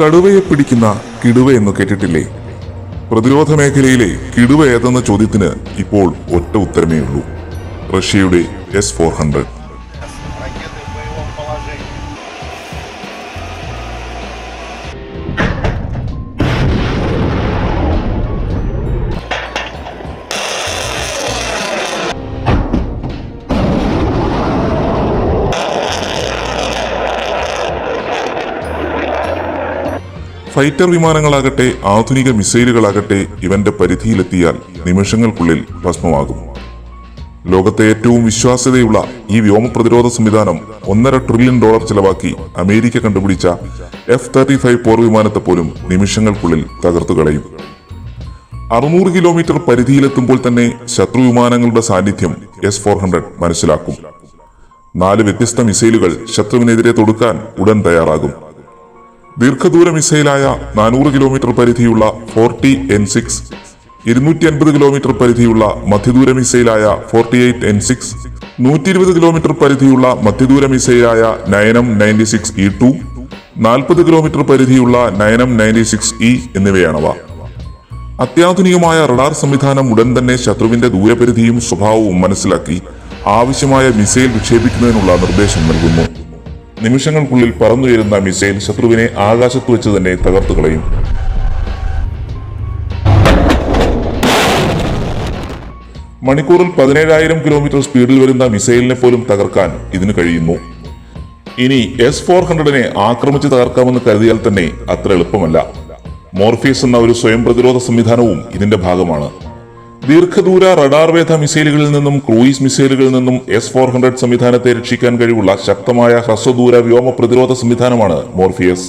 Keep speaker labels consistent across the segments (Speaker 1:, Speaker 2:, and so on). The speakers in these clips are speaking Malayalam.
Speaker 1: കടുവയെ പിടിക്കുന്ന കിടുവ എന്ന് കേട്ടിട്ടില്ലേ? പ്രതിരോധ മേഖലയിലെ കിടുവ ഏതെന്ന ചോദ്യത്തിന് ഇപ്പോൾ ഒറ്റ ഉത്തരമേ ഉള്ളൂ. റഷ്യയുടെ എസ് ഫോർ ഹൺഡ്രഡ് ഫൈറ്റർ വിമാനങ്ങളാകട്ടെ ആധുനിക മിസൈലുകളാകട്ടെ ഇവന്റെ പരിധിയിലെത്തിയാൽ നിമിഷങ്ങൾക്കുള്ളിൽ ഭസ്മമാകും. ലോകത്തെ ഏറ്റവും വിശ്വാസ്യതയുള്ള ഈ വ്യോമ പ്രതിരോധ സംവിധാനം ഒന്നര ട്രില്യൺ ഡോളർ ചെലവാക്കി അമേരിക്ക കണ്ടുപിടിച്ച എഫ് തേർട്ടി ഫൈവ് പോർ വിമാനത്തെ പോലും നിമിഷങ്ങൾക്കുള്ളിൽ തകർത്തു കളയും. അറുന്നൂറ് കിലോമീറ്റർ പരിധിയിലെത്തുമ്പോൾ തന്നെ ശത്രു വിമാനങ്ങളുടെ സാന്നിധ്യം എസ് ഫോർ ഹൺഡ്രഡ് മനസ്സിലാക്കും. നാല് വ്യത്യസ്ത മിസൈലുകൾ ശത്രുവിനെതിരെ തൊടുക്കാൻ ഉടൻ തയ്യാറാകും. ദീർഘദൂര മിസൈലായ നാനൂറ് കിലോമീറ്റർ പരിധിയുള്ള ഫോർട്ടി എൻ സിക്സ് ഇരുന്നൂറ്റി അൻപത് കിലോമീറ്റർ പരിധിയുള്ള മധ്യദൂര മിസൈലായ ഫോർട്ടി എയ്റ്റ് എൻ സിക്സ് നൂറ്റി ഇരുപത് കിലോമീറ്റർ പരിധിയുള്ള മധ്യദൂര മിസൈലായ നയനം നയന്റി സിക്സ് ഇ ടു നാൽപ്പത് കിലോമീറ്റർ പരിധിയുള്ള നയനം നയന്റി സിക്സ് ഇ എന്നിവയാണവ. അത്യാധുനികമായ റഡാർ സംവിധാനം ഉടൻ തന്നെ ശത്രുവിന്റെ ദൂരപരിധിയും സ്വഭാവവും മനസ്സിലാക്കി ആവശ്യമായ മിസൈൽ വിക്ഷേപിക്കുന്നതിനുള്ള നിർദ്ദേശം നൽകുന്നു. നിമിഷങ്ങൾക്കുള്ളിൽ പറന്നുയരുന്ന മിസൈൽ ശത്രുവിനെ ആകാശത്ത് വെച്ച് തന്നെ തകർത്തു കളയും. മണിക്കൂറിൽ പതിനേഴായിരം കിലോമീറ്റർ സ്പീഡിൽ വരുന്ന മിസൈലിനെ പോലും തകർക്കാൻ ഇതിന് കഴിയുന്നു. ഇനി എസ് ഫോർ ഹൺഡ്രഡിനെ ആക്രമിച്ച് തകർക്കാമെന്ന് കരുതിയാൽ തന്നെ അത്ര എളുപ്പമല്ല. മോർഫീസ് എന്ന ഒരു സ്വയം പ്രതിരോധ സംവിധാനവും ഇതിന്റെ ഭാഗമാണ്. ദീർഘദൂര റഡാർവേധ മിസൈലുകളിൽ നിന്നും ക്രൂയിസ് മിസൈലുകളിൽ നിന്നും എസ് ഫോർ ഹൺഡ്രഡ് സംവിധാനത്തെ രക്ഷിക്കാൻ കഴിവുള്ള ശക്തമായ ഹ്രസ്വദൂര വ്യോമ പ്രതിരോധ സംവിധാനമാണ് മോർഫിയസ്.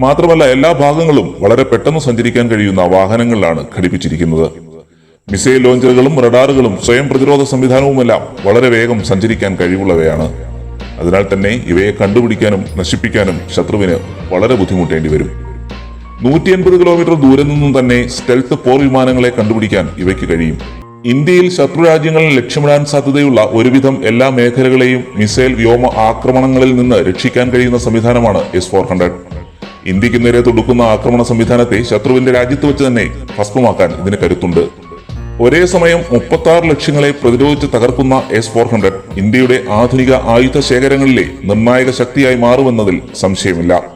Speaker 1: മാത്രമല്ല എല്ലാ ഭാഗങ്ങളും വളരെ പെട്ടെന്ന് സഞ്ചരിക്കാൻ കഴിയുന്ന വാഹനങ്ങളിലാണ് ഘടിപ്പിച്ചിരിക്കുന്നത്. മിസൈൽ ലോഞ്ചറുകളും റഡാറുകളും സ്വയം പ്രതിരോധ സംവിധാനവുമെല്ലാം വളരെ വേഗം സഞ്ചരിക്കാൻ കഴിവുള്ളവയാണ്. അതിനാൽ തന്നെ ഇവയെ കണ്ടുപിടിക്കാനും നശിപ്പിക്കാനും ശത്രുവിന് വളരെ ബുദ്ധിമുട്ടേണ്ടി വരും. നൂറ്റി എൺപത് കിലോമീറ്റർ ദൂരെ നിന്നും തന്നെ സ്റ്റെൽത്ത് പോർ വിമാനങ്ങളെ കണ്ടുപിടിക്കാൻ ഇവയ്ക്ക് കഴിയും. ഇന്ത്യയിൽ ശത്രു രാജ്യങ്ങളിൽ ലക്ഷ്യമിടാൻ സാധ്യതയുള്ള ഒരുവിധം എല്ലാ മേഖലകളെയും മിസൈൽ വ്യോമ ആക്രമണങ്ങളിൽ നിന്ന് രക്ഷിക്കാൻ കഴിയുന്ന സംവിധാനമാണ് എസ് ഫോർ ഹൺഡ്രഡ് ഇന്ത്യയ്ക്ക് നേരെ തൊടുക്കുന്ന ആക്രമണ സംവിധാനത്തെ ശത്രുവിന്റെ രാജ്യത്ത് വെച്ച് തന്നെ ഭസ്മമാക്കാൻ ഇതിന് കരുത്തുണ്ട്. ഒരേ സമയം മുപ്പത്തി ആറ് ലക്ഷ്യങ്ങളെ പ്രതിരോധിച്ച് തകർക്കുന്ന എസ് ഫോർ ഹൺഡ്രഡ് ഇന്ത്യയുടെ ആധുനിക ആയുധ ശേഖരങ്ങളിലെ നിർണായക ശക്തിയായി മാറുമെന്നതിൽ സംശയമില്ല.